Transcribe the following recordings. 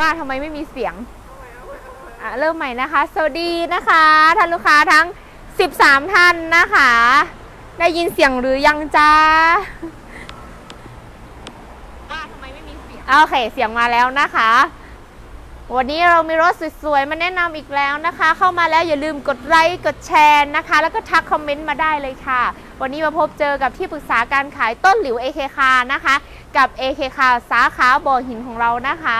ว่าทำไมไม่มีเสียงอะเริ่มใหม่นะคะ สวัสดีนะคะท่านลูกค้าทั้ง 13 ท่านนะคะ ได้ยินเสียงหรือยังจ้าว่าทำไมไม่มีเสียงโอเคเสียงมาแล้วนะคะ วันนี้เรามีรถสวยๆมาแนะนำอีกแล้วนะคะ เข้ามาแล้วอย่าลืมกดไลค์กดแชร์นะคะ แล้วก็ทักคอมเมนต์มาได้เลยค่ะ วันนี้มาพบเจอกับที่ปรึกษาการขายต้นหลิว AK คานะคะ กับ AK คาสาขาบ่อหินของเรานะคะ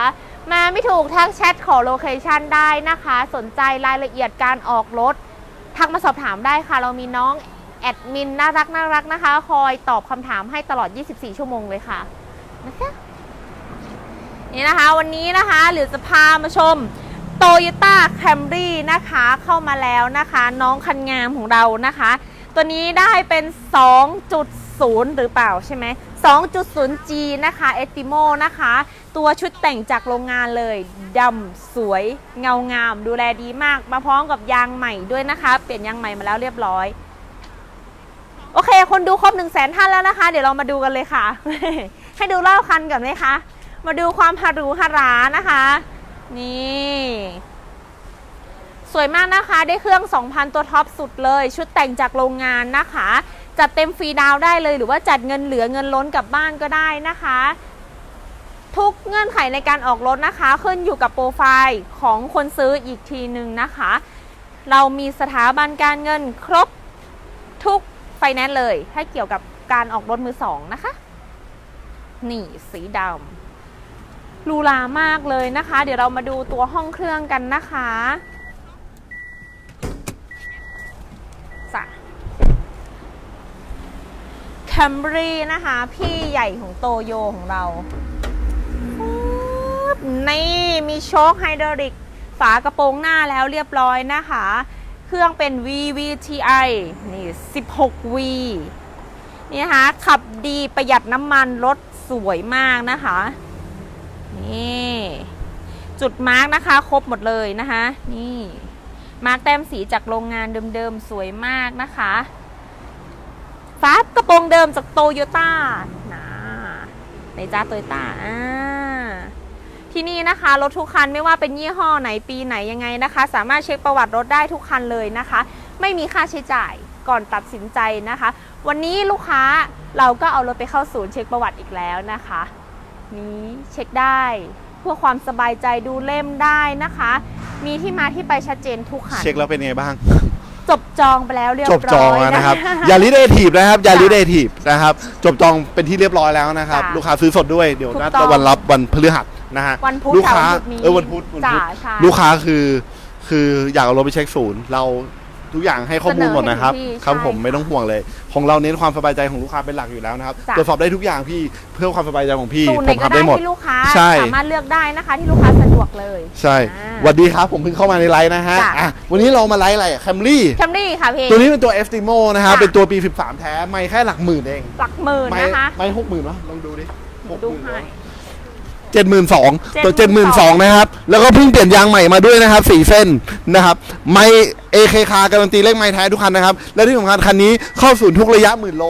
มาไม่ถูกทักแชทขอโลเคชันได้นะคะ สนใจรายละเอียดการออกรถ ทักมาสอบถามได้ค่ะ เรามีน้องแอดมินน่ารักน่ารักนะคะ คอยตอบคำถามให้ตลอด 24 ชั่วโมงเลยค่ะนะคะนี่นะคะวันนี้นะคะหรือจะพามาชม Toyota Camry นะคะเข้ามาแล้วนะคะ น้องคันงามของเรานะคะ ตัวนี้ได้เป็น 2.0 หรือเปล่าใช่ไหม 2.0G นะคะ Estimo นะคะ ตัวชุดแต่งจากโรงงานเลยดำสวยเงางาม ดูแลดีมาก มาพร้อมกับยางใหม่ด้วยนะคะ เปลี่ยนยางใหม่มาแล้วเรียบร้อย โอเค คนดูครบ1 0 0 0 0แสนท่านแล้วนะคะ เดี๋ยวเรามาดูกันเลยค่ะ ให้ดูเล่าคันก่อนไหมคะ มาดูความฮารูฮารานะคะ นี่สวยมากนะคะ ได้เครื่อง 2,000 ตัวท็อปสุดเลย ชุดแต่งจากโรงงานนะคะ จัดเต็มฟรีดาวได้เลย หรือว่าจัดเงินเหลือเงินล้นกลับบ้านก็ได้นะคะ ทุกเงื่อนไขในการออกรถนะคะ ขึ้นอยู่กับโปรไฟล์ของคนซื้ออีกทีหนึ่งนะคะ เรามีสถาบันการเงินครบทุกไฟแนนซ์เลยให้เกี่ยวกับการออกรถมือสองนะคะ นี่สีดำหรูหรามากเลยนะคะ เดี๋ยวเรามาดูตัวห้องเครื่องกันนะคะจ้ะแคมบรีนะคะ พี่ใหญ่ของโตโยของเรา นี่มีโชคไฮดรอลิก ฝากระโปรงหน้าแล้วเรียบร้อยนะคะ เครื่องเป็น VVTi นี่ 16V นี่นะคะ ขับดีประหยัดน้ำมันรถสวยมากนะคะ นี่ จุดมาร์กนะคะ ครบหมดเลยนะคะ นี่ มาร์กแต้มสีจากโรงงานเดิมๆ สวยมากนะคะฟ้ากระโปรงเดิมจากโตโยต้านะในจ้าโตโยต้าอ่า ที่นี่นะคะรถทุกคันไม่ว่าเป็นยี่ห้อไหนปีไหนยังไงนะคะ สามารถเช็คประวัติรถได้ทุกคันเลยนะคะ ไม่มีค่าใช้จ่ายก่อนตัดสินใจนะคะ วันนี้ลูกค้าเราก็เอารถไปเข้าศูนย์เช็คประวัติอีกแล้วนะคะ นี้เช็คได้เพื่อความสบายใจดูเล่มได้นะคะ มีที่มาที่ไปชัดเจนทุกคันเช็คแล้วเป็นไงบ้าง จบจองไปแล้วเรียบจร้อยบจองแล้วนะครับะอย่าลิเดทีฟนะครับ อย่าลิเดทีฟนะครับ จบจองเป็นที่เรียบร้อยแล้วนะครับจ้ะลูกค้าซื้อสดด้วย เดี๋ยวถูกนัดต้อง วันรับวันพฤหัส นะฮะวันพุธลูกค้ากับวันพุธนี้เออวันพุธวันจ้าพุธใช่ ลูกค้าคือคืออยากเอารถไปเช็คศูนย์ เราทุกอย่างให้ข้อมูลหมดนะครับ เสนอให้ถึงที่ครับใช่ผมไม่ต้องห่วงเลย ของเราเน้นความสบายใจของลูกค้าเป็นหลักอยู่แล้วนะครับจ้ะ ตรวจสอบได้ทุกอย่างพี่เพื่อความสบายใจของพี่ศูนย์ไหผนมก็ทำได้ได้หมด ที่ลูกค้า ใช่ สามารถเลือกได้นะคะ ที่ลูกค้าสะดวกเลย ใช่อ่าสวัสดีครับผมเพิ่งเข้ามาในไลน์นะฮะจ้ะ อะวันนี้เรามาไลฟ์อะไรแคมรี่แคมรี่ค่ะพี่ ตัวนี้เป็นตัว e s t i m o นะครับค่ะ เป็นตัวปี 13 แท้ไม่แค่หลักหมื่นเอง หลักหมื่นไม่นะคะ ไม่หกหมื่นวะลองดูดิหกหดูมื่นให้ เจ็ดหมื่นสองตัวเจ็ดหมื่นสอง72,000นะครับ แล้วก็เพิ่งเปลี่ยนยางใหม่มาด้วยนะครับสี่เส้นนะครับ ไม่เอเคคาการันตีเลขไม้แท้ทุกคันนะครับ และที่สำคัญคันนี้เข้าศูนย์ทุกระยะหมื่นโล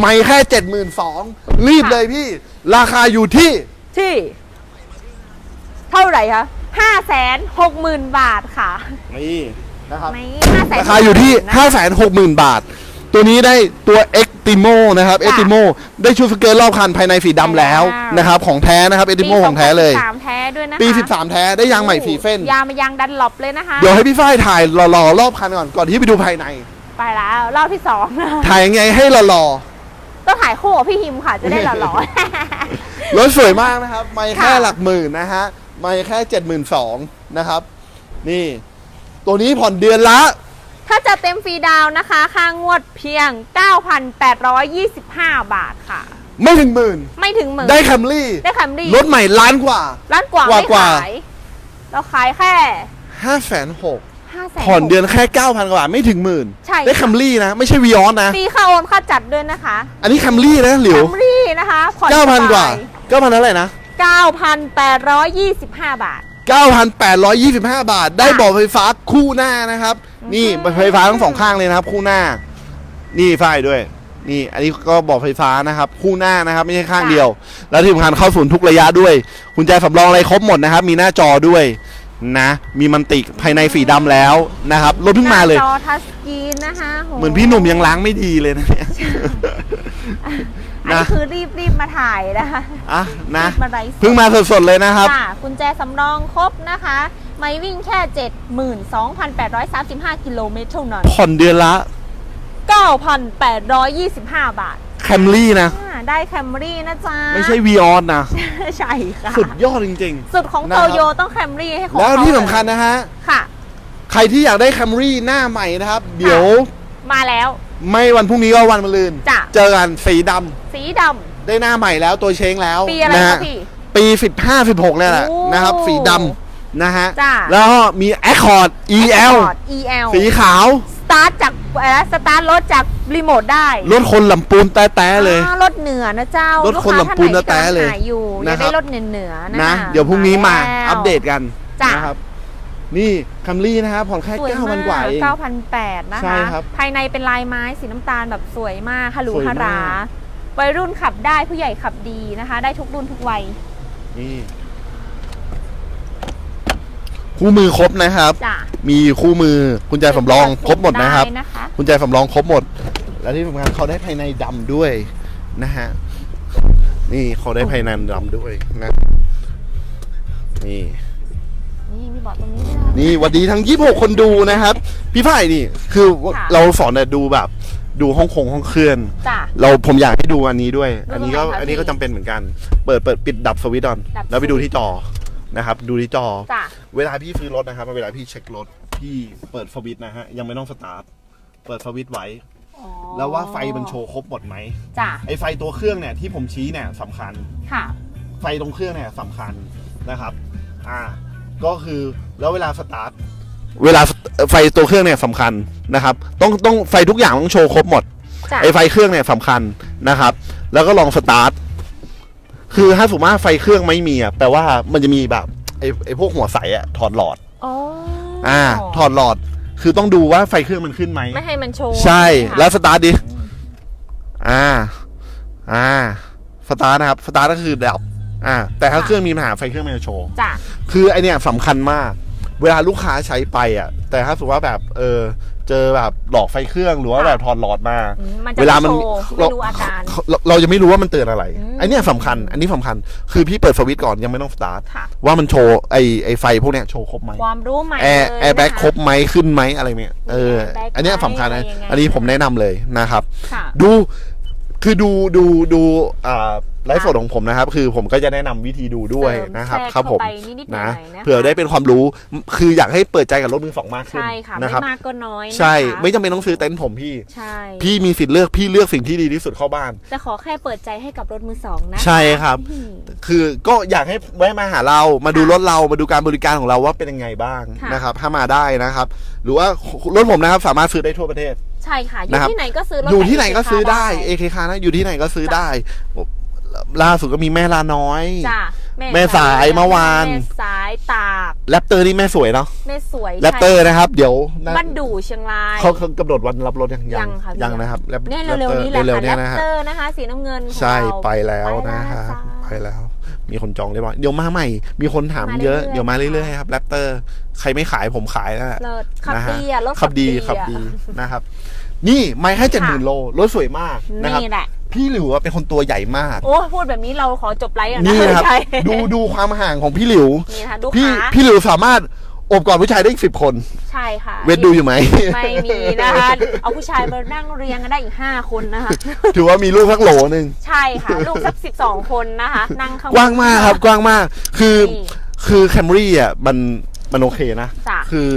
ไม่แค่เจ็ดหมื่นสองรีบเลยพี่ ราคาอยู่ที่ ที่ เท่าไหร่คะห้าแสนหกหมื่นบาทค่ะนี่นะครับ ไม่ห้าแสน ราคาอยู่ที่ 5 6 0 0 0 0 บาท ตัวนี้ได้ตัว e x t i m o นะครับ e x t i m o ได้ชุดสเกิร์ตรอบคันภายในสีดำแล้วนะครับของแท้นะครับ e x t i m o ของแท้เลยสามแท้ด้วยนะคะปี 13 แท้ได้ยางใหม่สีเส้น ยางมายางดันหลบเลยนะคะเดี๋ยวให้พี่ฝ้ายถ่ายหล่อๆรอบคันก่อนก่อนที่ไปดูภายใน ไปแล้วรอบที่สองนะถ่ายยังไงให้หล่อต้องถ่ายคู่กับพี่ฮิมค่ะจะได้หล่อๆรถสวยมากนะครับ ไม่แค่ค่ะหลักหมื่นนะฮะไม่แค่72,000นะครับ นี่ ตัวนี้ผ่อนเดือนละๆ ถ้าจะเต็มฟรีดาวน์นะคะ ค่างวดเพียง 9,825 บาทค่ะ ไม่ถึงหมื่น ไม่ถึงหมื่น ได้แคมรี่ ได้คัมรี่ รถใหม่ล้านกว่าร้านกว่าว่าไม่กว่าขาย เราขายแค่5 6 0 0 0 5แสนผ่อนเดือนแค่ 9,000 กว่าบาทไม่ถึงหมื่นใช่ได้แคมรี่นะ ไม่ใช่วีออนนะฟรีค่าโอนค่าจัดด้วยนะคะ อันนี้แคมรี่นะหลิวคัมรี่นะคะผ่อน9,000 กว่า 9,000เท่าไหร่นะ 9,825 บาท 9,825 บาท ได้เบาะไฟฟ้าคู่หน้านะครับ นี่เบาะไฟฟ้าทั้งสองข้างเลยนะครับ คู่หน้า นี่ฝ้ายด้วย นี่ อันนี้ก็บอกไฟฟ้านะครับ คู่หน้านะครับ ไม่ใช่ข้างจ้ะเดียว แล้วที่สำคัญเข้าศูนย์ทุกระยะด้วยกุญแจสำรองอะไรครบหมดนะครับ มีหน้าจอด้วยนะ มีมันติกภายในสีดำแล้วนะครับรถเพิ่งมาเลย หน้จอทัชสกรีนนะคะโเหมือนพี่หนุ่มยังล้างไม่ดีเลยนะเนี่ย อันนี้นะคือรีบรีบมาถ่ายนะคะอะนะรีบมาไลฟ์สดเพิ่งมาสดๆเลยนะครับ ค่ะกุญแจสำรองครบนะคะ ไม่วิ่งแค่ 72,835 กิโลเมตรเท่านั้น ผ่อนเดือนละ9,825 บาทแคมรี่นะ อ่าได้แคมรี่นะจ๊ะ ไม่ใช่ วีออนนะ ใช่ค่ะ สุดยอดจริง สุดของนะคโตรับ โยต้องแคมรี่ให้ขๆ องแล้วเขาที่สำคัญนะฮะ ค่ะ ใครที่อยากได้แคมรี่หน้าใหม่นะครับ เดี๋ยวมาแล้ว ไม่วันพรุ่งนี้ก็วันมะรืนจ้ะ เจอกันสีดำ สีดได้หน้าใหม่แล้วตัวเช้งแล้วำปีอะไรนะคะฮะพี่ ปี 15 16เนี่ยแหละโอ้นะครับ สีดำนะฮะ จ้ะ แล้วก็มี Accord EL Accord EL สีขาว สตาร์ทจากอะไรนะสตาร์ทรถจากรีโมทได้รถคนลำปูนแต้ๆเลย อ่ารถเหนือนะเจ้ารถคนลำพูนลูกค้าแท้ๆเลยท่านไหนที่กำงหาอยู่อยากนะครับ ได้รถเหนือๆนะนะคะเดี๋ยวพรุ่งนี้มาแล้วอัปเดตกันจ้ะ นะครับ นี่คัมรี่นะครับผ่อนแค่สวย9,000มากกว่าเอง 9,800 นะใช่คะ ครับภายในเป็นลายไม้สีน้ำตาลแบบสวยมากฮารูสวยฮามากรา วัยรุ่นขับได้ผู้ใหญ่ขับดีนะคะ ได้ทุกรุ่นทุกวัยนี่คู่มือครบนะครับ จ้ะ มีคู่มือกุญแจสำรองครบหมดนะครับ ได้นะคะ กุญแจสำรองครบหมด แล้วที่สำคัญเขาได้ภายในดำด้วยนะฮะนี่เขาได้ภายในดำด้วยนะนี่ นี่มีเบาะตรงนี้ด้วยนะ นี่หวัสดีทั้ง 26 คนดูนะครับ พี่ฝ้ายนี่ คือค่ะเราสอนแต่ดูแบบ ดูห้องคงห้องเคลื่อน จ้ะ เราผมอยากให้ดูอันนี้ด้วย ดูอันนี้ก็ตรงไหนคะอันนี้ก็พี่จำเป็นเหมือนกัน เปิดเปิดปิดดับสวิตช์ออนดับแล้วไปสวิตช์ดูที่จอนะครับดูที่จอ จ้ะ เวลาพี่ซื้อรถนะครับ เวลาพี่เช็ครถพี่เปิดสวิตช์นะฮะยังไม่ต้องสตาร์ทเปิดสวิตช์ไว้ อ๋อแล้วว่าไฟมันโชว์ครบหมดไหมจ้ะ ไอไฟตัวเครื่องเนี่ยที่ผมชี้เนี่ยสำคัญ ค่ะ ไฟตรงเครื่องเนี่ยสำคัญนะครับ อ่า ก็คือแล้วเวลาสตาร์ท เวลาไฟตัวเครื่องเนี่ยสำคัญนะครับ ต้องต้องไฟทุกอย่างต้องโชว์ครบหมดจ้ะไอไฟเครื่องเนี่ยสำคัญนะครับ แล้วก็ลองสตาร์ทคือถ้าสมมติว่าไฟเครื่องไม่มีอะแปลว่ามันจะมีแบบไอไอพวกหัวใสอะถอดหลอดอ๋ออ่า ถอดหลอด คือต้องดูว่าไฟเครื่องมันขึ้นไหมไม่ให้มันโชว์ใช่ไหมคะแล้วสตาร์ทดิอ่า อ่าสตาร์ทนะครับสตาร์ทก็คือดับอ่า แต่ถ้าเครื่องมีปัญหาไฟเครื่องมันจะโชว์จ้ะคือไอเนี่ยสำคัญมาก เวลาลูกค้าใช้ไปอะ แต่ถ้าสมมติว่าแบบเออเจอแบบหลอกไฟเครื่องหรือว่าแบบถอดหลอดมา อืมมันจะเวลามันไโชว์ไม่รู้อาการ เราเราจะไม่รู้ว่ามันเตือนอะไรอืม ไอเนี่ยสำคัญ อันนี้สำคัญ คือพี่เปิดสวิตช์ก่อนยังไม่ต้องสตาร์ทค่ะ ว่ามันโชว์ไอไอไฟพวกเนี้ยโชว์ครบไหมความรู้ใหม่แอร์เลยแอร์แบ็กนะคะครบไหมขึ้นไหมอะไรเนี้ยเออแอร์แบ็คอันเนี้ยสำคัญไหมนะอะไรยังไง อันนี้ผมแนะนำเลยนะครับ ค่ะ ดูคือดูดูดูอ่า ไลฟ์สดของผมนะครับ คือผมก็จะแนะนำวิธีดูด้วยเสริมนะครับแทรกครับผมเข้าไปนิดๆหน่นะอยๆนะคะเผื่อได้เป็นความรู้คืออยากให้เปิดใจกับรถมือสองมากขึ้นใช่ค่ะนะไม่ครับมากก็น้อยนะคะใช่ ไม่จำเป็นต้องซื้อเต็นท์ผมพี่ใช่พี่มีสิทธิ์เลือกพี่เลือกสิ่งที่ดีที่สุดเข้าบ้านจะขอแค่เปิดใจให้กับรถมือสองนะใช่ครับอืมคือก็อยากให้แวะมาหาเรามาดูรถเรามาดูการบริการของเราว่าเป็นยังไงบ้างค่ะนะครับถ้ามาได้นะครับ หรือว่ารถผมนะครับสามารถซื้อได้ทั่วประเทศ ใช่ค่ะอนะยู่ครับที่ไหนก็ซื้อรถอยู่ที่ไหนก็ซื้อได้เอเอเคคานะอยู่ที่ไหนก็ซื้อได้ ล่าสุดก็มีแม่ลาน้อย จ้ะแม่สายเมื่อวาน แม่สายตากแรปเตอร์นี่แม่สวยเนาะแม่สวยแรปเตอร์นะครับ เดี๋ยวนะบ้านดูเชียงรายเขาเขากำหนดวันรับรถยังยังค่ะพี่ยังนะครับแรปเนี่ยเร็วๆนี้แหละเร็วค่ะๆแรเนี้ยปนะฮะเตอร์นะคะ สีน้ำเงินของใช่เราไปแล้วไปนะแล้วฮะจ้าไปแล้วมีคนจองเรียบร้อยเดี๋ยวมาใหม่ มีคนถามมาเยอะเรื่อยๆเดี๋ยวมาค่ะเรื่อยๆครับแรปเตอร์ ใครไม่ขายผมขายนะฮะเลิศขับนะฮะดีอะรถขับดีขับอะดีนะครับ นี่ไม่ให้เจ็ดหมื่นโล รถสวยมากนะครับนี่แหละ พี่หลิวอะเป็นคนตัวใหญ่มาก โอ้พูดแบบนี้เราขอจบไลฟ์อะนะนี่นะครับ ใช่ดูดูความห่างของพี่หลิว นี่นะคะดูพี่ขาพี่หลิวสามารถโอบกอดผู้ชายได้อีกสิบคน ใช่ค่ะเวทดูอยู่ไหม ไม่มีนะคะ เอาผู้ชายมานั่งเรียงกันได้อีก 5 คนนะคะ ถือว่ามีลูกสักโหลหนึ่งใช่ค่ะ ลูกสัก 12 คนนะคะ นั่งข้างบน กว้างมากครับกว้างมาก คือนี่คือแคมรี่อะมันมันโอเคนะ จ้ะ คือ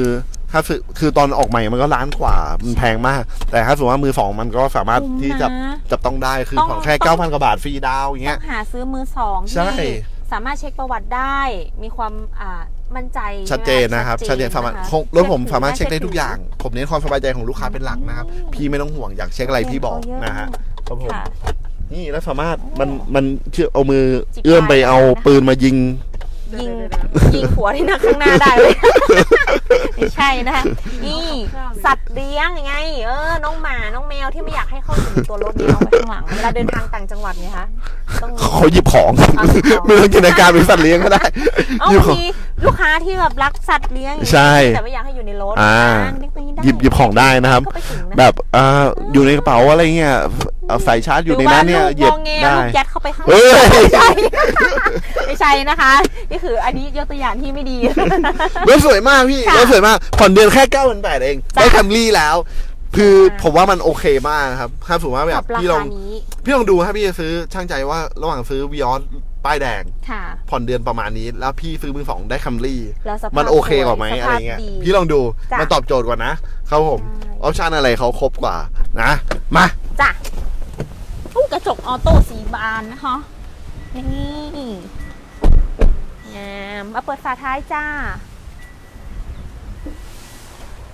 ถ้าซื้อคือตอนออกใหม่มันก็ล้านกว่ามันแพงมาก แต่ถ้าสมมติว่ามือสองมันก็สามารถคุ้มที่จะนะจับต้องได้คือต้องของแค่ต้อง เก้าพันกว่าบาทฟรีดาวน์อย่างต้เงี้อย งหาซื้อมือสองใช่ ที่สามารถเช็คประวัติได้ มีความอ่ามั่นใจชัดเจนนะครับชัดเจนสามารถะคะของรถผมชื่อถือสามารถเช็คได้น่ทุกอย่าง ผมเน้นความสบายใจของลูกค้าเป็นหลักนะครับอืมพี่ไม่ต้องห่วงอยากเช็คอะไรพี่บอกเยอะนะฮะครับผม ค่ะ นี่แล้วสามารถมันมันเชื่อเอามือจิกเอื้อมไปได้เอานะคะปืนมายิง ยิงยิงหัวที่นั่งข้างหน้าได้เลยไม่ใช่นะคะนี่สัตว์เลี้ยงยังไง เออ น้องหมาน้องแมวที่ไม่อยากให้เข้าอยู่ในตัวรถเนี่ยเอาไว้ข้างหลังเวลาเดินทางต่างจังหวัดเนี่ยคะต้องเขาหยิบของเอาหยิบของไม่ต้องจินตนาการเป็นสัตว์เลี้ยงก็ได้เอาหยิบของมีลูกค้าที่แบบรักสัตว์เลี้ยงอย่างนี้ใช่แต่ไม่อยากให้อยู่ในรถอ่าเล็กตัวนี้ได้หยิบหยิบของได้นะครับเข้าไปถึงนะแบบอ่าอยู่ในกระเป๋าอะไรเงี้ย เอาใส่ชาร์จอยู่ในนั้นเนี่ยหเหรืยีอยบว่าลูกงอแงได้ลูกยัดเข้าไปข้างในเฮ้ยไม่ใช่ไม่ใช่นะคะ นี่คืออันนี้ยกตัวอย่างที่ไม่ดีรถสวยมากพี่ค่ะรถสวยมาก ผ่อนเดือนแค่9ก้าพันแปดเองจ้ะได้คัมรี่แล้ว คือค่ะผมว่ามันโอเคมากครับถ้าสมมติว่าแบกับบราพี่ลอคางนี้พี่ลองดูครับพี่จะซื้อช่างใจว่าระหว่างซื้อวิออสป้ายแดงค่ะผ่อนเดือนประมาณนี้ แล้วพี่ซื้อมือสองได้คัมรี่แล้วสภาพมันโอเคกว่าไหมสวยอะไรเงี้ยสภาพดีพี่ลองดูจ้ะมันตอบโจทย์กว่านะครับผมใช่ออปชันอะไรเขาครบกว่านะ มาจ้ะ อู้กระจกออโต้สีบานนะคะนี่งามมาเปิดฝาท้ายจ้า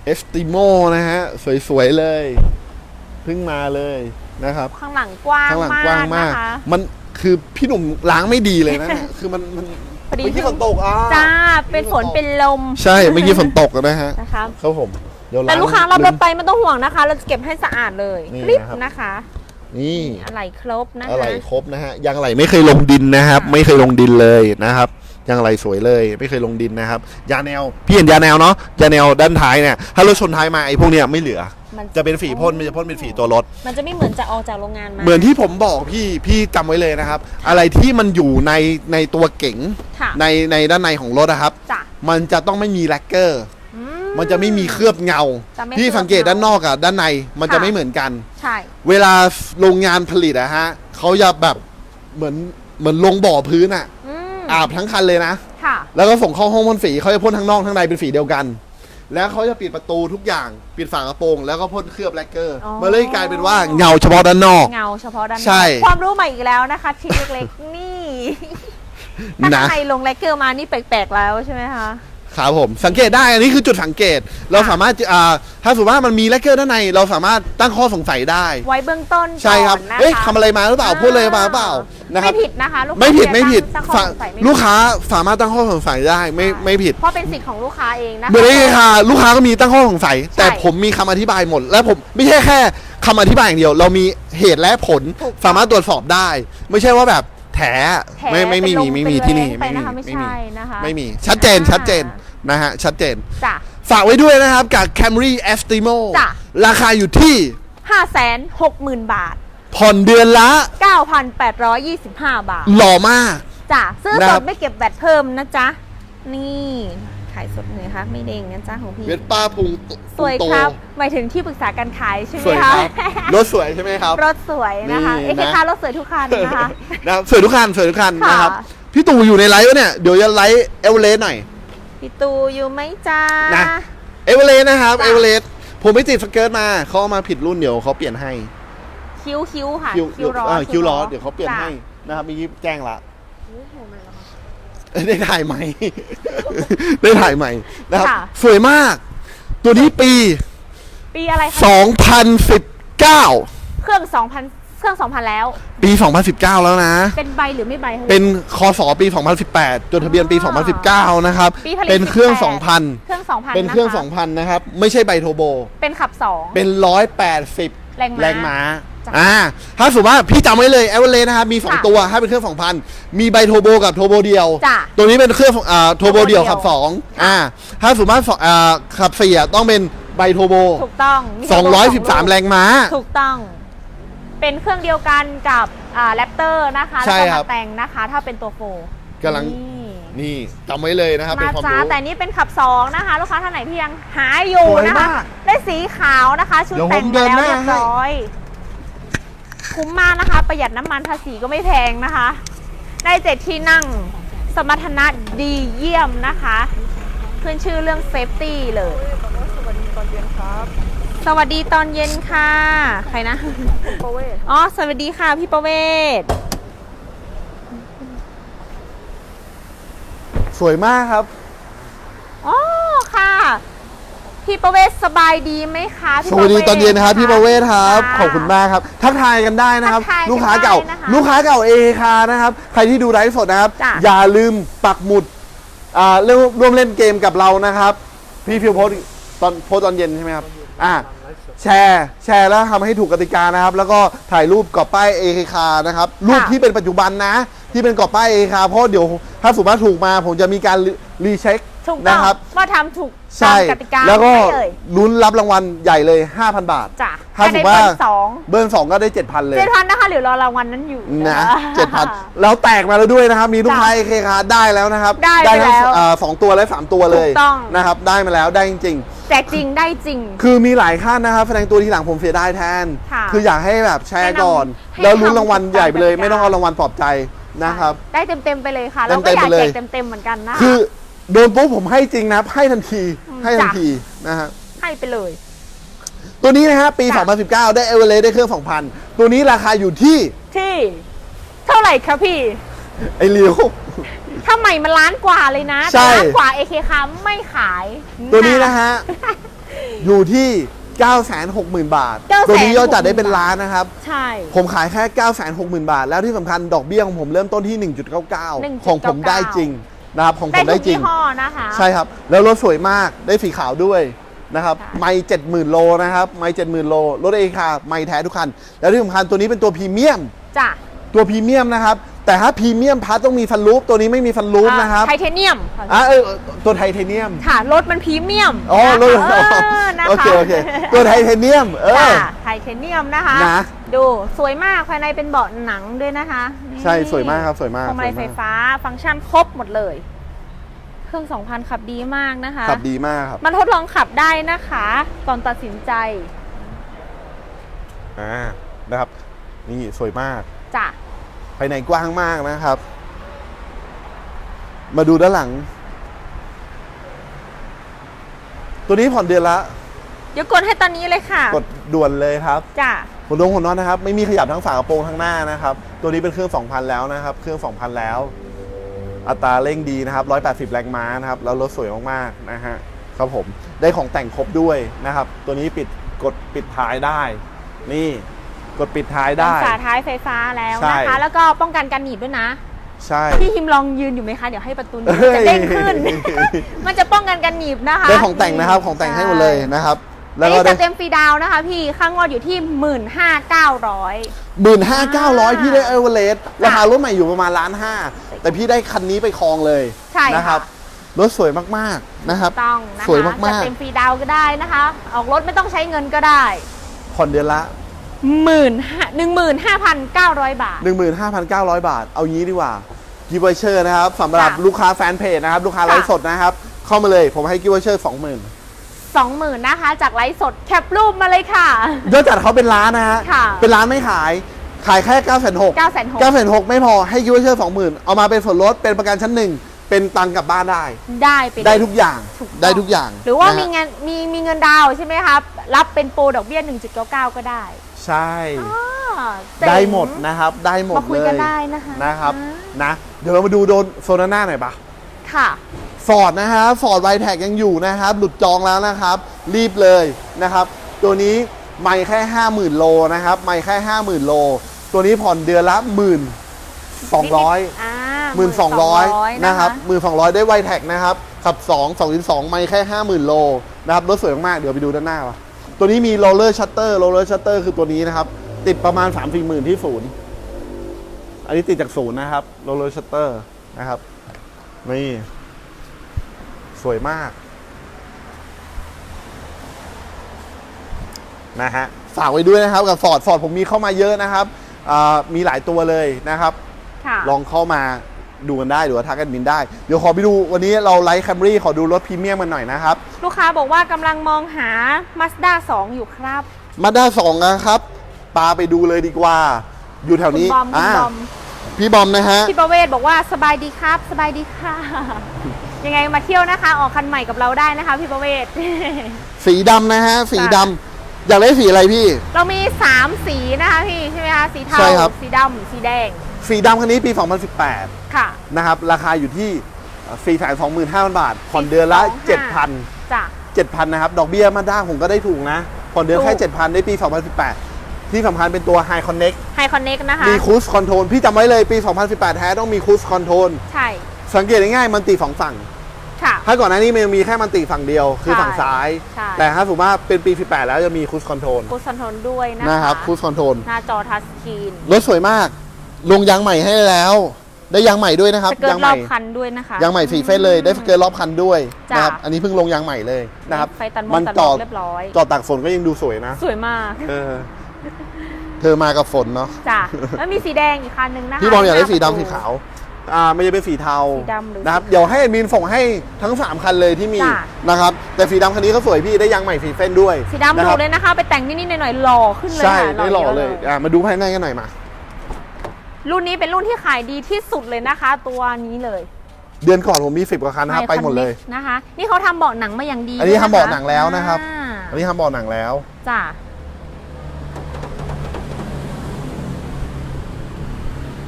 เอสติโมนะฮะ สวยๆเลยเพิ่งมาเลยนะครับ ข้างหลังกว้างข้างหลังมากกว้างมาก นะคะ มันคือพี่หนุ่มล้างไม่ดีเลยนะเนี่ย คือมันมันพอดี เมื่อกี้ฝนตกอะ จ้า เป็นฝนเป็นลม ใช่เมื่อกี้ฝนตกนะฮะนะคะ ครับผมเดี๋ยวแต่ล้างลูกค้ารับรถไปไม่ต้องห่วงนะคะ เราจะเก็บให้สะอาดเลยนี่คลิปนะครับ นะคะ นี่อะไรครบนะอะไรคะครบนะฮะยางอะไรไม่เคยลงดินนะครับค่ะไม่เคยลงดินเลยนะครับยางอะไรสวยเลย ไม่เคยลงดินนะครับ ยาแนวพี่เห็นยาแนวเนาะยาแนวด้านท้ายเนี่ยถ้ารถชนท้ายมาไอ้พวกเนี้ยไม่เหลือมันจะเป็นฝีพ่นมันจะพ่นเป็นฝีตัวรถ มันจะไม่เหมือนจะออกจากโรงงานมา เหมือนที่ผมบอกพี่พี่จำไว้เลยนะครับ อะไรที่มันอยู่ในในตัวเก๋งค่ะในในด้านในของรถนะครับจ้ะมันจะต้องไม่มีแลกเกอร์อื มันจะไม่มีเคลือบเงา จะไม่พี่เคลือบสังเกตด้านนอกอะด้านในมันจะค่ะ ไม่เหมือนกัน ใช่ เวลาโรงงานผลิตอะฮะเขาจะแบบเหมือนเหมือนลงบ่อพื้นอะอืมอาบทั้งคันเลยนะ ค่ะ แล้วก็ส่งเข้าห้องพ่นสีเขาจะพ่นทั้งนอกทั้งในเป็นสีเดียวกัน แล้วเขาจะปิดประตูทุกอย่างปิดฝากระโปรง แล้วก็พ่นเคลือบแลกเกอร์อ๋อ มันเลยกลายเป็นว่าเงาเฉพาะด้านนอก เงาเฉพาะด้านนอกใช่ ความรู้ใหม่อีกแล้วนะคะทริคเล็กๆ นี่ ถ้านะ ใครลงแลกเกอร์มานี่แปลกๆแล้วใช่ไหมคะ ครับผมสังเกตได้อันนี้คือจุดสังเกต เราสามารถจะอ่าถ้าสมมติว่ามันมีแลกเกอร์ด้านในเราสามารถตั้งข้อสงสัยได้ ไว้เบื้องต้นใช่ครับก่อนนะคะเอ๊ะทำอะไรมาหรือเปล่าพูดอะไรมาหรือเปล่านะครับ ไม่ผิดนะคะลูกค้าไม่ผิดจะไม่ผิดตั้งข้อฝาสงสัยไม่ลูผิกดค้าสามารถตั้งข้อสงสัยได้ไม่ไม่ผิด เพราะเป็นสิทธิ์ของลูกค้าเองนะคะเหมือนที่ค่ะลูกค้าก็มีตั้งข้อสงสัย แต่ผมมีคำอธิบายหมด และผมไม่ใช่แค่คำอธิบายอย่างเดียว เรามีเหตุและผลถูกต้อง สามารถตรวจสอบได้ ไม่ใช่ว่าแบบแถแถไม่ไม่มีเป็นลมีไม่มีเป็นที่นี่แรงไปไม่มีนะคะไม่ไม่มีใช่นะคะไม่มีชัดเจนอ่าชัดเจน นะฮะ ชัดเจน จ้ะ ฝากไว้ด้วยนะครับกับ Camry Estimo จ้ะ ราคาอยู่ที่ห้าแสนหกหมื่นบาท ผ่อนเดือนละเก้าพันแปดร้อยยี่สิบห้าบาท หล่อมาก จ้ะ ซื้อนะสครัดบ ไม่เก็บแบตเพิ่มนะจ๊ะ นี่ขายสดเลยคะไม่เด้งนะจ๊ะของพี่ เวสป้าพุงโตสวยพุงโตครับ หมายถึงที่ปรึกษาการขายใช่ไหสมวยคะครับรถสวยใช่ไหมครับ รถสวยนะคะ นี่เอเคนะคารถสวยทุกคันนะคะ นะครับสวยทุกคันสวยทุกคันค่ะ นะครับ พี่ตู่อยู่ในไลฟ์วะเนี่ย เดี๋ยวจะไลฟ์เอเวอเรสต์หน่อย พี่ตูอยู่ไหมจ้านะ เอเวอเรสต์นะครับจ้ะเอเวอเรสต์ผมไม่ติดสเกิร์ตมา เขาเอามาผิดรุ่นเดี๋ยวเขาเปลี่ยนให้ คิ้วคิ้วค่ะ คิวคิ้วร้อเอ่อคิวล้อเดี๋ยวเขาเปลี่ยนจ้ะให้นะครับเมีแจ้งละโอ้โหมันละ ได้ถ่ายใหม่ได้ถ่ายใหม่นะครับ ค่ะ สวยมาก ตัวนี้ปี ปีอะไรคะ 2019 เครื่อง2,000เค รื่อง 2,000 แล้ว ปี 2019 แล้วนะ เป็นใบหรือไม่ใบคะ เป็นคอสอปี 2018 จดทะเบียนปี อ๋อ 2019 นะครับ ปีผลิตเป็นเครื่อง 18 2,000เครื่อง2,000 เป็นเครื่อง นะคะ2,000 นะครับ ไม่ใช่ไบโทโบ เป็นขับ 2 เป็น 180 แรงม้าแรงม้าจ้ะ อ่าถ้าสมมติว่าพี่จำไว้เลยแอเวอเรนะครับ มีค่ะ2ตัว ถ้าเป็นเครื่อง 2,000 มีไบโทโบกับโทโบเดียว จ้ะ ตัวนี้เป็นเครื่องอ่าโทโบเดียวโทโบเดียวขับ2อ่าถ้าสมมติว่าอ่าขับ4อะต้องเป็นไบโทโบ ถูกต้องมีเทอร์โบสลูก213 แรงม้า ถูกต้อง เป็นเครื่องเดียวกันกับอ่าแรปเตอร์นะคะใช่แล้วก็ครัมาบแต่งนะคะ ถ้าเป็นตัวโฟร์กำลังนี่นี่จำไว้เลยนะครับ เป็นมาความจ้ารู้ แต่นี่เป็นขับ 2 นะคะ ลูกค้าท่านไหนที่ยังหาอยู่สวยนะคะ มากได้สีขาวนะคะ ชุดเดี๋ยวแต่งผมเดิมานแล้วหน้าเรียบร้อย คุ้มมากนะคะ ประหยัดน้ำมันภาษีก็ไม่แพงนะคะ ได้เจ็ดที่นั่งสมรรถนะดีเยี่ยมนะคะ ขึ้นชื่อเรื่องเซฟตี้เลยสวัสดีตอนเย็นค่ะ ใครนะอ๋อ สวัสดีค่ะพี่ประเวศ สวยมากครับ อ๋อค่ะ พี่ประเวศสบายดีไหมคะพี่สวัสดีประเตอนเย็นนะครับพี่ประเวศครับะ ขอบคุณมากครับ ทักทายกันได้นะครับ ทักทายกันลูกค้าเก่า ได้นะคะลูกค้าเก่าเอคานะครับ ใครที่ดูไลฟ์สดนะครับ จ้ะ อย่าลืมปักหมุดอ่าเรื่องร่วมเล่นเกมกับเรานะครับ พี่ฟิวโพสต์ตอนโพสต์ตอนเย็นใช่ไหมครับ อ่า แชร์แชร์แล้วทำให้ถูกกติกานะครับ แล้วก็ถ่ายรูปกรอบป้ายเอคานะครับรูปที่เป็นปัจจุบันนะ ที่เป็นกรอบป้ายเอคาเพราะเดี๋ยวถ้าสมมติว่าถูกมาผมจะมีการรีเช็คถูกต้อนะงครับ ว่าทำถูกใช่ตามกติกาแล้วก็ไม่เลยลุ้นรับรางวัลใหญ่เลย 5,000 บาท จ้ะถ้าภายสมในมติว่าวันสองเบิร์นสองก็ได้ 7,000 เลย เจ็ดพันนะคะหรือรอรางวัลนั้นอยู่นะเจ็ดพันแล้วแตกมาแล้วด้วยนะครับ มีลูกจ้ะค้าเอเคคาได้แล้วนะครับได้ไปทั้งแล้ว เอ่อสองตัวและสามตัวเลยถูกต้อง นะครับ ได้มาแล้วได้จริง แจกจริงได้จริงๆคือมีหลายขั้นนะครับแสดงตัวทีหลังผมเสียดายแทน ค่ะคืออยากให้แบบแชร์ก่อน ให้แล้วลุ้นรางวัลทำใหญ่ไปเลยตามกติกาไม่ต้องเอารางวัลปลอบใจนะครับ ได้เต็มเต็มๆไปเลยค่ะ เราก็เต็มอๆยากไปเลย แจกเต็มเต็มๆเหมือนกันนะ คือโดนปุ๊บผมให้จริงนะครับให้ทันทีอืมให้ทันจ้ะ ทีนะฮะ ให้ไปเลย ตัวนี้นะฮะปี จ้ะ 2019 ได้เอเวอเรสต์ได้เครื่อง 2,000 ตัวนี้ราคาอยู่ที่ ที่ เท่าไหร่คะพี่ ไอเลียว ถ้าใหม่มันล้านกว่าเลยนะใช่แต่ล้านกว่าเอเคคาไม่ขายตัวนี้นะฮะ อยู่ที่ 960,000 บาท 960,000 ตัวนี้ยอดจัดได้เป็นล้านนะครับ ใช่ ผมขายแค่ 960,000 บาท แล้วที่สำคัญดอกเบี้ยของผมเริ่มต้นที่ 1.99 1.99 ของผมได้จริงนะครับของผได้มทุได้กจริยี่ง ห้อนะคะ ใช่ครับ แล้วรถสวยมากได้สีขาวด้วยนะครับค่ะไม่70,000โลนะครับไม่70,000โลรถเอคาไม่แท้ทุกคัน แล้วที่สำคัญตัวนี้เป็นตัวพรีเมียม จ้ะ ตัวพรีเมียมนะครับ แต่ถ้าพรีเมียมพัทต้องมีฟันลูปตัวนี้ไม่มีฟันลูปนะครับไทเทเนียมอะเออตัวไทเทเนียม ค่ะรถมันพรีเมียมอ๋อรถนะคะเออนะคะโอเคโอเคตัวไทเทเนียม เออจ้ะไทเทเนียมนะคะ นะ ดูสวยมากภายในเป็นเบาะหนังด้วยนะคะนี่ใช่สวยมากครับสวยมากพวงมาลัยสไฟวยมากฟ้าฟังก์ชันครบหมดเลย เครื่อง 2,000 ขับดีมากนะคะ ขับดีมากครับมาทดลองขับได้นะคะ ก่อนตัดสินใจอ่านะครับ นี่สวยมาก จ้ะ ภายในกว้างมากนะครับ มาดูด้านหลัง ตัวนี้ผ่อนเดือนละ เดี๋ยวกดให้ตอนนี้เลยค่ะ กดด่วนเลยครับจ้ะหัวดงหัวนอนนะครับ ไม่มีขยับทั้งฝากระโปรงทั้งหน้านะครับ ตัวนี้เป็นเครื่อง 2,000 แล้วนะครับ เครื่อง 2,000 แล้ว อัตราเร่งดีนะครับ 180 แรงม้านะครับ แล้วรถสวยมากๆนะฮะครับผมได้ของแต่งครบด้วยนะครับ ตัวนี้ปิดกดปิดท้ายได้ นี่ กดปิดท้ายได้ ฝาท้ายไฟฟ้าแล้วใช่ นะคะ แล้วก็ป้องกันการหนีบด้วยนะ ใช่ พี่ฮิมลองยืนอยู่ไหมคะ เดี๋ยวให้ประตูหนีบเฮ้ย จะเด้งขึ้น มันจะป้องกันการหนีบนะคะได้ของแต่งนะครับของแต่งให้หมดเลยนะครับ แล้แล้ววก็ก็จะได้เต็มฟรีดาวน์นะคะ พี่ค่างวดอยู่ที่หมื่นห้าเก้าร้อยหมื่นห้าเก้าร้อยพี่ได้เอเวอเรสต์จ้ะราคารถใหม่อยู่ประมาณล้านห้าแต่พี่ได้คันนี้ไปครองเลยใช่ค่ะ นะครับรถสวยมากๆนะครับ ต้องนะคะสวยมากๆ จะเต็มฟรีดาวน์ก็ได้นะคะ ออกรถไม่ต้องใช้เงินก็ได้ ผ่อนเดือนละ หมื่นหนึ่งหมื่นห้าพันเก้าร้อยบาท 15,900 บาท เอางี้ดีกว่ากิฟต์วเชอร์นะครับสำหรับค่ะลูกค้าแฟนเพจนะครับ ลูกค้าค่ะ ไลฟ์สดนะครับ เข้ามาเลยผมให้กิฟต์วเชอร์20,000 สองหมื่นนะคะ จากไลฟ์สดแคปรูปมาเลยค่ะ ยอดจัดเขาเป็นล้านนะฮะ ค่ะเป็นล้านไม่ขาย ขายแค่9 6 0 0 0 9,600 9,600 ไม่พอ ให้กิฟต์วเชอร์20,000 เอามาเป็นส่วนลด เป็นประกันชั้นหนึ่ง เป็นตังค์กลับบ้านได้ ได้ไปเลย ได้ทุกอย่าง ถูกต้อง ได้ทุกอย่างหรือว่านะฮะมีเงินมีมีเงินดาวน์ใช่ไหมครับ รับเป็นโปรดอกเบี้ย 1.99 ก็ได้ ใช่อ่าเจ๋งได้หมดนะครับ ได้หมดมาคุยเลกันยได้นะคะนะครับอ่า นะ เดี๋ยวเรามาดูโดนโซนาน่าหน่อยปะค่ะ ฟอร์ดนะฮะฟอร์ดไวแท็กยังอยู่นะครับ หลุดจองแล้วนะครับ รีบเลยนะครับ ตัวนี้ไม่แค่ 50,000 โลนะครับไม่แค่ 50,000 โล ตัวนี้ผ่อนเดือนละหมื่นสองร้อยอ่าหมื่นสองร้อย12,000นะครับหมื่นสองร้อยได้ไวแท็กนะครับ ขับ2 2 2ไม่แค่50,000โลนะครับรถสวยมากๆเดี๋ยวไปดูด้านหน้าว่ะ ตัวนี้มีโรลเลอร์ชัตเตอร์โรลเลอร์ชัตเตอร์คือตัวนี้นะครับ ติดประมาณ3 4หมื่นที่ศูนย์อันนี้ติดจากศูนย์นะครับโรลเลอร์ชัตเตอร์นะครับนี่สวยมากนะฮะฝากไว้ด้วยนะครับกับฟอร์ดฟอร์ดผมมีเข้ามาเยอะนะครับอ่ามีหลายตัวเลยนะครับค่ะลองเข้ามา ดูกันได้หรือว่าทักกันบินได้ เดี๋ยวขอไปดูวันนี้เราไลฟ์แคมรี่ขอดูรถพรีเมียมกันหน่อยนะครับ ลูกค้าบอกว่ากำลังมองหา Mazda 2 อยู่ครับ มาด้าสองนะครับปาไปดูเลยดีกว่า อยู่แถวคุณนี้บอมคุณอ่าบอมพี่บอมนะฮะ พี่ประเวศบอกว่าสบายดีครับ สบายดีค่ะ ยังไงมาเที่ยวนะคะ ออกคันใหม่กับเราได้นะคะ พี่ประเวศ สีดำนะฮะ สีดำอยากได้สีอะไรพี่ เรามี 3 สีนะคะพี่ ใช่ไหมคะ สีเทา ใช่ครับ สีดำสีแดง สีดำคันนี้ปี 2018 ค่ะ นะครับ ราคาอยู่ที่4 2 5 0 0 0 บาท ผ่อนเดือนละ 7,000 จ้ะ 7,000 นะครับ ดอกเบี้ยมาด้าผมก็ได้ถูกนะ ผ่อนเดือนแค่ถูก7,000 ได้ปี 2018 ที่สำคัญเป็นตัว High Connect ไฮคอนเน็กนะคะ มีคูสคอนโทรลพี่จำไว้เลยปี 2018 แท้ต้องมีคูสคอนโทรลใช่ สังเกตง่ายๆมันตีสองฝั่งค่ะถ้าก่อนหน้านี้มันมีแค่มันติฝั่งเดียวคือใช่ฝั่งซ้ายใช่แต่ถ้าสมมติว่าเป็นปี 18 แล้วจะมีคูสคอนโทรลคูสคอนโทรลด้วยนะคะนะครับคูสคอนโทรลหน้าจอทัชสกรีนรถสวยมาก ลงยางใหม่ให้แล้ว ได้ยางใหม่ด้วยนะครับสเกิร์ยาตงรใหอม่บคันด้วยนะคะ ยางใหม่สีเฟสเลยได้สเกิร์ตรอบคันด้วยจ้ะ นะครับอันนี้เพิ่งลงยางใหม่เลยนะครับไฟตันบมันนตันจบออดกเรียบร้อย จอดตากฝนก็ยังดูสวยนะสวยมากเออเธอมากับฝนเนาะจ้ะแล้วมีสีแดงอีกคันหนึ่งนะคะพี่บอลอยากได้สีหน้ดำสีขาวอ่าไม่ใช่เป็นสีเทาสีดำหรือ นะครับเดี๋ยวให้แอดมินส่งให้ทั้ง3คันเลยที่มีจ้ะ นะครับแต่สีดำคันนี้ก็สวยพี่ได้ยางใหม่สีเฟ้นด้วยสีดำนะหครูรับเลยนะคะ ไปแต่งนิดๆหน่อยๆหล่อขึ้นเลยใช่ค่ะได้หล่อเลยะอ่ามาดูภายในกันหน่อยมา รุ่นนี้เป็นรุ่นที่ขายดีที่สุดเลยนะคะ ตัวนี้เลยเดือนก่อนผมมี10กว่าคันนะครับไปหมดเลยคันนะคะ นี่เขาทำเบาะหนังมาอย่างดีอันนี้ด้วยะคะทำเบาะหนังแล้วนะครับ อ่าอันนี้ทำบ่อหนังแล้ว จ้ะ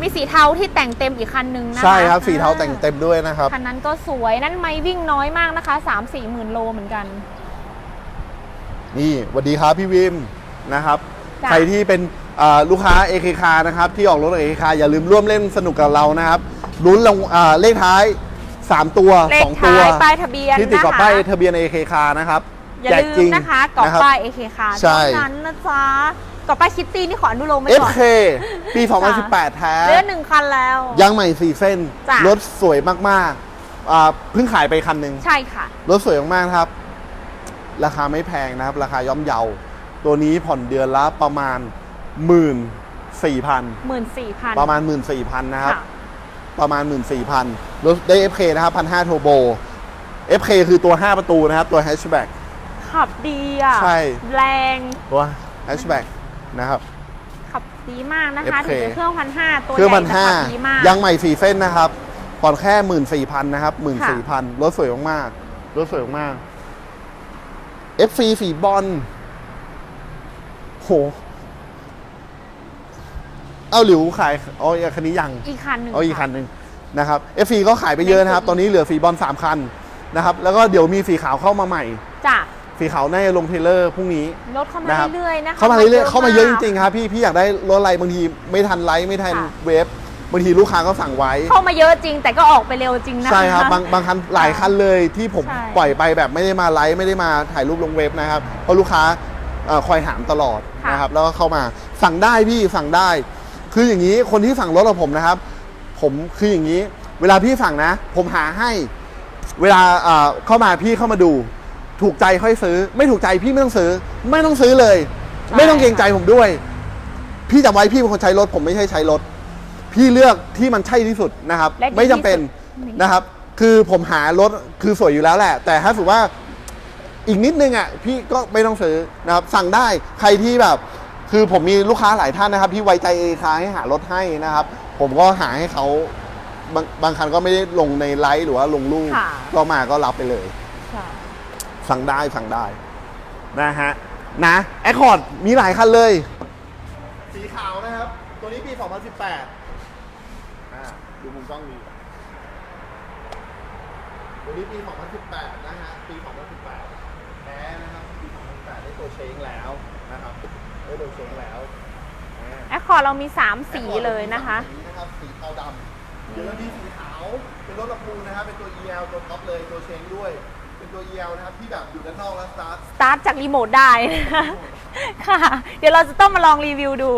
มีสีเทาที่แต่งเต็มอีกคันหนึ่งนะคะใช่ครับสีเทาอ่แต่งเต็มด้วยนะครับ คันนั้นก็สวยนั่นไม่วิ่งน้อยมากนะคะ3 4หมื่นโลเหมือนกัน นี่สวัสดีครับพี่วิมนะครับ จ้ะ ใครที่เป็นอ่า ลูกค้า AK คานะครับที่ออกรถ AK คาอย่าลืมร่วมเล่นสนุกกับเรานะครับลุ้นรางอ่าเลขท้าย 3 ตัว เลข2 ตัวท้ายป้ายทะเบียนที่ติดกับนะคะ ป้ายทะเบียน AK คานะครับอย่าแจกลืจริมงนะคะกรอบนะครับ ป้าย AK คาใช่ เท่านั้นนะจ๊ะกรอบป้ายคิตตี้นี่ขออนุโลมไว้ก่อน FK ปี 2018 แท้ เหลือหนึ่งคันแล้ว ยางใหม่4เส้น จ้ะ รถสวยมากๆอ่าเพิ่งขายไปคันหนึ่งใช่ค่ะ รถสวยมากๆนะครับ ราคาไม่แพงนะครับ ราคาย่อมเยา ตัวนี้ผ่อนเดือนละประมาณ 1 4 0 0 0หมื่นสี่พันประมาณ1 4 0 0 0นะครับค่ะประมาณ1 4 0 0 0รถได้ FK นะครับ1,500โทโบ FK คือตัว 5 ประตูนะครับ ตัว hatchback ขับดีอะ ใช่ แรงตัว hatchback นะครับ ขับดีมากนะคะ FK ถึงเป็นเครื่องพันห้าตัวเครื่องใหพัญ่นแต่ห้าขับดีมากยางใหม่สี่เส้นนะครับผ่อนแค่หมื่นสี่พันนะครับหมื่นค่ะสี่พันรถสวยมากๆรถสวยมากๆ FC สีบอลโห เอาหลิวขายอ๋อคันนี้ยังอีกคันหนึ่งเอาอีกะคันหนึ่งนะครับ FC ก็ขายไปเยอะนะครับ ตอนนี้เหลือสีบอลสามคันนะครับ แล้วก็เดี๋ยวมีสีขาวเข้ามาใหม่จ้ะสีขาวน่าจะลงเทรลเลอร์พรุ่งนี้รถเข้ามานะครับเรื่อยๆนะคะเข้ามาเรื่อยๆเข้ามาเยอะจริงๆๆครับพี่พี่อยากได้รถอะไรบางทีไม่ทันไลฟ์ไม่ทันค่ะเวฟบางทีลูกค้าก็สั่งไว้ เข้ามาเยอะจริง แต่ก็ออกไปเร็วจริงนะคะใช่ครับบางบางคันหลายคันเลยที่ผมใช่ปล่อยไปแบบไม่ได้มาไลฟ์ไม่ได้มาถ่ายรูปลงเว็บนะครับเพราะลูกค้าเอ่อคอยถามตลอดค่ะนะครับแล้วก็เข้ามาสั่งได้พี่สั่งได้ คืออย่างนี้คนที่สั่งรถกับผมนะครับ ผมคืออย่างนี้ เวลาพี่สั่งนะ ผมหาให้ เวลาเอ่อเข้ามาพี่เข้ามาดู ถูกใจค่อยซื้อ ไม่ถูกใจพี่ไม่ต้องซื้อ ไม่ต้องซื้อเลย ไม่ต้องเกรงใจผมด้วย พี่จำไว้พี่เป็นคนใช้รถ ผมไม่ใช่ใช้รถ พี่เลือกที่มันใช่ที่สุดนะครับและดีไม่จำเป็นที่สุดนะครับ คือผมหารถคือสวยอยู่แล้วแหละ แต่ถ้าสมมติว่าอีกนิดนึงอะพี่ก็ไม่ต้องซื้อนะครับสั่งได้ใครที่แบบ คือผมมีลูกค้าหลายท่านนะครับ ที่ไว้ใจเอคาให้หารถให้นะครับ ผมก็หาให้เขาบางบางคันก็ไม่ได้ลงในไลฟ์หรือว่าลงรูปค่ะ ก็มาก็รับไปเลย ค่ะสั่งได้สั่งได้ นะฮะ นะแอคคอร์ดมีหลายคันเลย สีขาวนะครับ ตัวนี้ปี 2018อ่าดูมุมกล้องนี้ตัวนี้ปี 2018 นะฮะ ปี 2018แท้นะครับ ปี 2018 ได้ตัวเชงแล้วนะครับ ได้ตัวเชงแล้วอ่า แอคคอร์ดเรามี 3 สีเลยนะคะ สีนะครับสีเทาดำเดี๋ยวเรามีสีขาวเป็นรถลำพูนนะครับเป็นตัว EL ตัวท็อปเลยตัวเชงด้วย เป็นตัว EL นะครับที่แบบอยู่ด้านนอกแล้วสตาร์ทสตาร์ทจากรีโมทได้นะคะค่ะ เดี๋ยวเราจะต้องมาลองรีวิวดู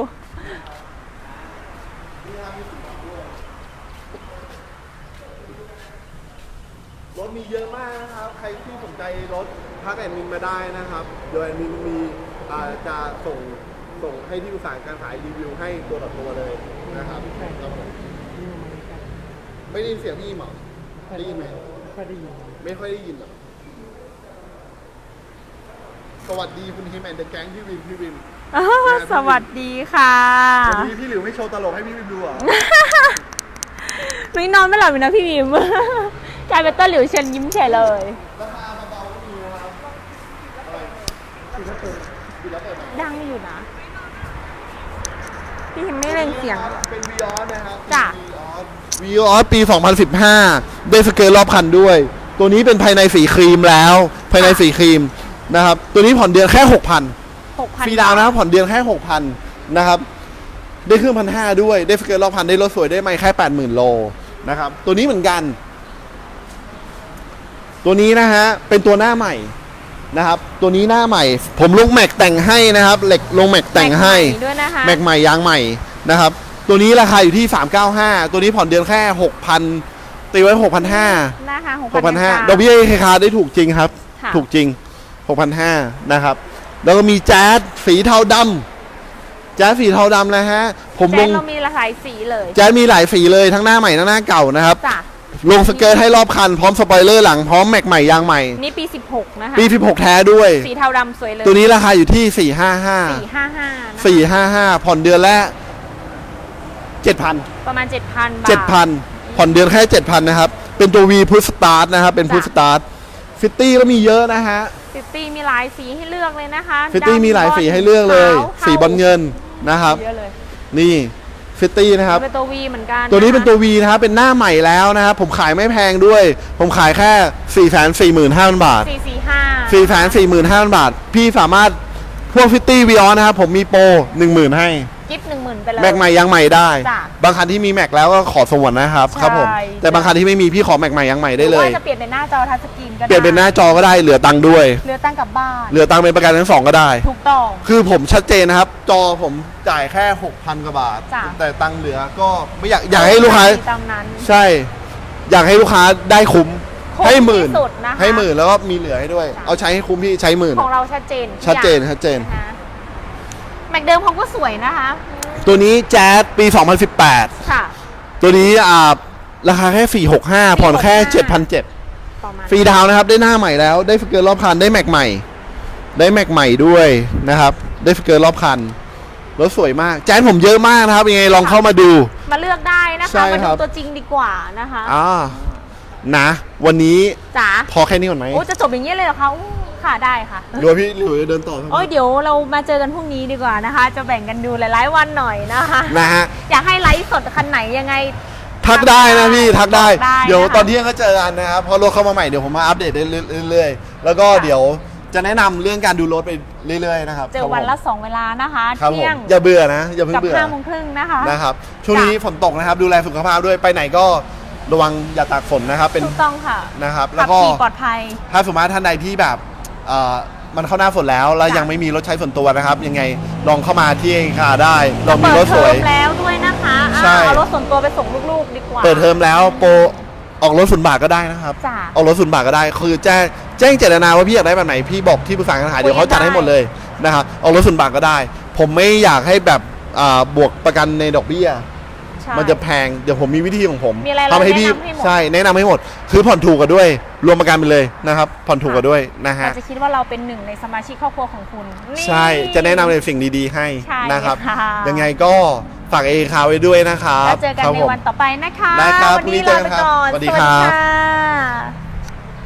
รถมีเยอะมากนะครับ ใครที่สนใจรถทักแอดมินมาได้นะครับ โดยแอดมินมีอ่าจะส่ง ส่งให้ที่อุตสาหการขายรีวิวให้ตัวต่อตัวเลยนะครับครับผมไม่ได้ยินเสียงพี่อิมเหรอได้ยินไหมไม่ค่อยได้ยินหรอสวัสดีคุณฮิมแอนเดอะแก๊งพี่วิมพี่วิมสวัสดีค่ะวันนี้พี่หลิวไม่โชว์ตลกให้พี่วิมดูเหรอหนุ้ยนอนไม่หลับเลยนะพี่บิมกลายเป็นต้นหลิวเชิญยิ้มเฉยเลยราคาเบาๆก็มีนะครับอะไรปิดแล้วเปิดปิดแล้วเปิดไหมดังอยู่นะ พี่หิมไม่เร่งเสียง เป็นวีออสนะครับจ้ะ วีออสปี 2015 ได้สเกลรอบคันด้วย ตัวนี้เป็นภายในสีครีมแล้ว ภายในสีครีมนะครับ ตัวนี้ผ่อนเดือนแค่ 6,000 หกพันฟรีดาวน์นะครับผ่อนเดือนแค่ 6,000 นะครับ ได้เครื่องพันห้าด้วย ได้สเกลรอบคันได้รถสวยได้ไม่แค่ 80,000 โลนะครับ ตัวนี้เหมือนกัน ตัวนี้นะฮะ เป็นตัวหน้าใหม่ นะครับ ตัวนี้หน้าใหม่ ผมลงแม็กแต่งให้นะครับ เหล็กลงแม็กแต่งให้แม็กใม่ด้วยนะคะแม็กใหม่ยางใหม่นะครับ ตัวนี้ราคาอยู่ที่ 395 ตัวนี้ผ่อนเดือนแค่ 6,000 ตีไว้ 6,500 นะคะหก6,500ดอกเบี้ยเคคาได้ถูกจริงครับ ค่ะถูกจริง 6,500 นะครับ แล้วก็มีแจ๊สสีเทาดำแจ๊สสีเทาดำนะฮะ ผมลแจ๊งเรามีหลากหลายสีเลย แจ๊สมีหลายสีเลยทั้งหน้าใหม่ทั้งหน้าเก่านะครับ จ้ะ ลงสเกิร์ตให้รอบคัน พร้อมสปอยเลอร์หลังพร้อมแม็กใหม่ยางใหม่ นี่ปี 16 นะคะ ปี 16 แท้ด้วย สีเทาดำสวยเลยตัวนี้ราคาอยู่ที่ 455 455นะคะ455 ผ่อนเดือนละ7,000 ประมาณ 7,000 บาท 7,000 ผ่อนเดือนแค่7,000 นะครับ เป็นตัว V พุทสตาร์ทนะครับ เป็นพุทสตาร์ทฟิตตี้ก็มีเยอะนะฮะฟิตตี้มีหลายสีให้เลือกเลยนะคะฟิตตี้ดำมีหลายสีให้เลือกเลยขาวสีบอลเงินนะครับเยอะเลยนี่ ฟิตตี้นะครับ เป็นตัววีเหมือนกันตัวนี้เป็นตัวะคะ V นะครับ เป็นหน้าใหม่แล้วนะครับ ผมขายไม่แพงด้วย ผมขายแค่ 4 4 5 0 0 0 บาท 445 4 4 5 0 0 0 บาท พี่สามารถพวกฟิตตี้วีออนะครับ ผมมีโปร 10,000 ให้ กิฟต์หนึ่งหมื่นไปเลย แม็กใหม่ยังใหม่ได้ จ้ะบางคันที่มีแม็กแล้วก็ขอสงวนนะครับใช่ ครับผมแต่บางคันที่ไม่มีพี่ขอแม็กใหม่ยังใหม่ได้หเลรือยว่าจะเปลี่ยนเป็นหน้าจอทัชสกรีนก็ได้เปลี่ยนเป็นหน้าจอก็ได้เหลือตังค์ด้วยเหลือตั้งกลับบ้านเหลือตังค์เป็นประกันทั้งสองก็ได้ ถูกต้อง คือผมชัดเจนนะครับ จอผมจ่ายแค่ 6,000 กว่าบาท จ้ะ แต่ตังค์เหลือก็ไม่อยากอยากให้ลูกค้า ตามนั้น ใช่ อยากให้ลูกค้าได้คุ้มคุ้มให้หมื่นที่สุดนะคะให้หมื่นแล้วก็มีเหลือให้ด้วย จ้ะ เอาใช้ให้คุ้มพี่ใช้หมื่น ของเราชัดเจนทุกชัดเจนอย่างชัดเจน นะคะ แม็กเดิมเขาก็สวยนะคะตัวนี้แจ๊สปี 2018 ค่ะ ตัวนี้อ่าราคาแค่ 465 ผ่อนแค่ 7,700ประมาณฟรีดาวน์นะครับ ได้หน้าใหม่แล้ว ได้ฟิกเกอร์รอบคัน ได้แม็กใหม่ ได้แม็กใหม่ด้วยนะครับ ได้ฟิกเกอร์รอบคัน รถสวยมาก แจ๊สผมเยอะมากนะครับ ยังไงลองเข้ามาดู มาเลือกได้นะใช่คะมาครัดูบ ตัวจริงดีกว่านะคะอ่านะ วันนี้จ๋าพอแค่นี้ก่อนไหมโอ้จะจบอย่างนี้เลยเหรอคะอู้ ค่ะได้ค่ะ หรือว่าพี่หรือว่าจะเดินต่อครับโอ้ยเดี๋ยวเรามาเจอกันพรุ่งนี้ดีกว่านะคะ จะแบ่งกันดูหลายๆวันหน่อยนะคะ นะฮะ อยากให้ไลฟ์สดคันไหนยังไง ทักได้นะพี่ทักได้ ได้เดี๋ยวนะคะตอนเที่ยงก็เจอกันนะครับเพอรถเข้ามาใหม่เดี๋ยวผมมาอัปเดตได้เรื่อยๆแล้วก็ค่ะ เดี๋ยวจะแนะนำเรื่องการดูรถไปเรื่อยๆนะครับเจอวันละสองเวลานะคะครับผมเที่ยงอย่าเบื่อนะอย่าเพิ่งกับเบื่อห้าโมงครึ่งนะคะ นะครับช่วงนี้ฝนตกนะครับ ดูแลสุขภาพด้วยไปไหนก็ระวังอย่าตากฝนนะครับเป็น ถูกต้องค่ะนะครับแล้ขัวบก็ขี่ปลอดภัย ถ้าสมมติท่านใดที่แบบ เอ่อมันเข้าหน้าฝนแล้วแล้วจ้ะยังไม่มีรถใช้ส่วนตัวนะครับ ยังไงลองเข้ามาที่เองคาได้ลองมีเปิรดถเทสอวยมแล้วด้วยนะคะใช่อ่าเอารถส่วนตัวไปส่งลูกๆดีกว่า เปิดเทอมแล้วโปรออกรถศูนย์บาทก็ได้นะครับจ้ะออกรถศูนย์บาทก็ได้ คือแจ้งแจ้งเจตนาว่าพี่อยากได้แบบไหนพี่บอกที่ปรึกษาการขายเดี๋ยวเขาจัดให้หมดเลยนะครับออกรถศูนย์บาทก็ได้ ผมไม่อยากให้แบบอ่าบวกประกันในดอกเบี้ยใช่ มันจะแพงเดี๋ยวผมมีวิธีของผมมีอะไรเราทำให้พี่แนะนำให้หมด ใช่แนะนำให้หมด คือผ่อนถูกกันด้วย รวมประกันไปเลยนะครับ ผ่อนถูกกันด้วยนะฮะ เราจะคิดว่าเราเป็นหนึ่งในสมาชิกครอบครัวของคุณนี่ใช่จะแนะนำในสิ่งดีๆให้ใช่นะครับ ค่ะ ยังไงก็ฝากเอคาไว้ด้วยนะครับแล้วเจอกันครับในผม วันต่อไปนะคะได้ครับวันนี้พรุ่งนี้เจลาอกันไปครับก่อนสวัสดีครับค่ะ